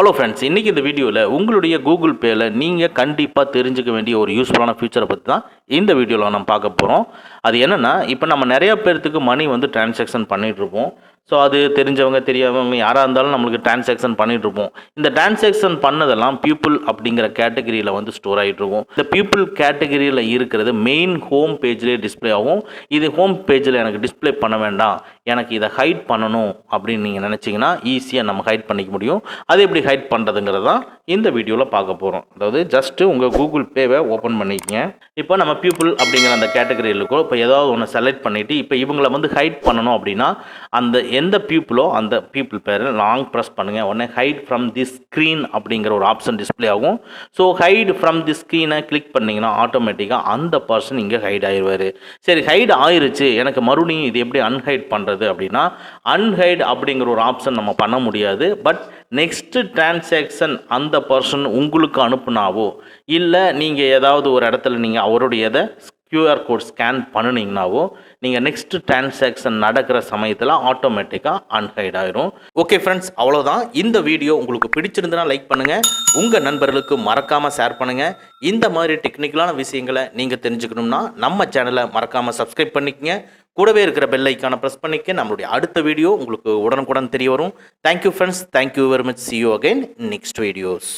Hello friends இன்றைக்கி இந்த வீடியோவில் உங்களுடைய கூகுள் பேயில் நீங்கள் கண்டிப்பாக தெரிஞ்சுக்க வேண்டிய ஒரு யூஸ்ஃபுல்லான ஃபியூச்சரை பற்றி தான் இந்த வீடியோவில் நம்ம பார்க்க போகிறோம் அது என்னென்னா இப்போ நம்ம நிறையா பேர்த்துக்கு மணி வந்து டிரான்சாக்ஷன் பண்ணிகிட்ருப்போம் ஸோ அது தெரிஞ்சவங்க தெரியாதவங்க யாராக இருந்தாலும் நம்மளுக்கு டிரான்சாக்ஷன் பண்ணிகிட்ருப்போம் இந்த டிரான்சாக்ஷன் பண்ணதெல்லாம் பீப்புள் அப்படிங்கிற கேட்டகரியில் வந்து ஸ்டோர் ஆகிட்டு இருக்கும். இந்த பீப்புள் கேட்டகரியில் இருக்கிறது மெயின் ஹோம் பேஜ்லேயே டிஸ்பிளே ஆகும். இது ஹோம் பேஜில் எனக்கு டிஸ்ப்ளே பண்ண வேண்டாம். எனக்கு இதை ஹைட் பண்ணணும் அப்படின்னு நீங்கள் நினச்சிங்கன்னா ஈஸியாக நம்ம ஹைட் பண்ணிக்க முடியும். அது எப்படி ஹைட் பண்ணுறதுங்கிறது தான் இந்த வீடியோவில் பார்க்க போகிறோம் அதாவது ஜஸ்ட்டு உங்கள் கூகுள் பேவை ஓப்பன் பண்ணிக்கங்க. இப்போ நம்ம பீப்புள் அப்படிங்கிற அந்த கேட்டகரியில் இருக்கோ இப்போ ஏதாவது ஒன்று செலக்ட் பண்ணிவிட்டு இப்போ இவங்களை வந்து ஹைட் பண்ணணும் அப்படின்னா அந்த எந்த பீப்புளோ அந்த பீப்புள் பேரை லாங் ப்ரெஸ் பண்ணுங்கள் உடனே ஹைட் ஃப்ரம் தி ஸ்க்ரீன் அப்படிங்கிற ஒரு ஆப்ஷன் டிஸ்ப்ளே ஆகும். ஸோ ஹைட் ஃப்ரம் தி ஸ்க்ரீனை கிளிக் பண்ணிங்கன்னா ஆட்டோமேட்டிக்காக அந்த பர்சன் இங்கே ஹைட் ஆயிடுவார் சரி ஹைட் ஆயிருச்சு. எனக்கு மறுபடியும் இது எப்படி அன்ஹைட் பண்ணுறது அப்படின்னா அன்ஹைட் அப்படிங்கிற ஒரு ஆப்ஷன் நம்ம பண்ண முடியாது. பட் நெக்ஸ்ட்டு டிரான்சாக்ஷன் அந்த பர்சன் உங்களுக்கு அனுப்புனாவோ இல்லை நீங்கள் ஏதாவது ஒரு இடத்துல நீங்கள் அவருடையதை கியூஆர் கோட் ஸ்கேன் பண்ணுனீங்கனாவோ நீங்கள் நெக்ஸ்ட் டிரான்சாக்ஷன் நடக்கிற சமயத்தில் ஆட்டோமேட்டிக்காக அன்ஹைட் ஆயிரும். ஓகே ஃப்ரெண்ட்ஸ் அவ்வளோதான் இந்த வீடியோ உங்களுக்கு பிடிச்சிருந்துன்னா லைக் பண்ணுங்கள் உங்கள் நண்பர்களுக்கு மறக்காமல் ஷேர் பண்ணுங்கள் இந்த மாதிரி டெக்னிக்கலான விஷயங்களை நீங்கள் தெரிஞ்சுக்கணும்னா நம்ம சேனலை மறக்காமல் சப்ஸ்கிரைப் பண்ணிக்கங்க. கூடவே இருக்கிற பெல் ஐக்கானை ப்ரெஸ் பண்ணிக்க. நம்மளுடைய அடுத்த வீடியோ உங்களுக்கு உடனுக்குடன் தெரிய வரும். Thank you friends thank you very much see you again next videos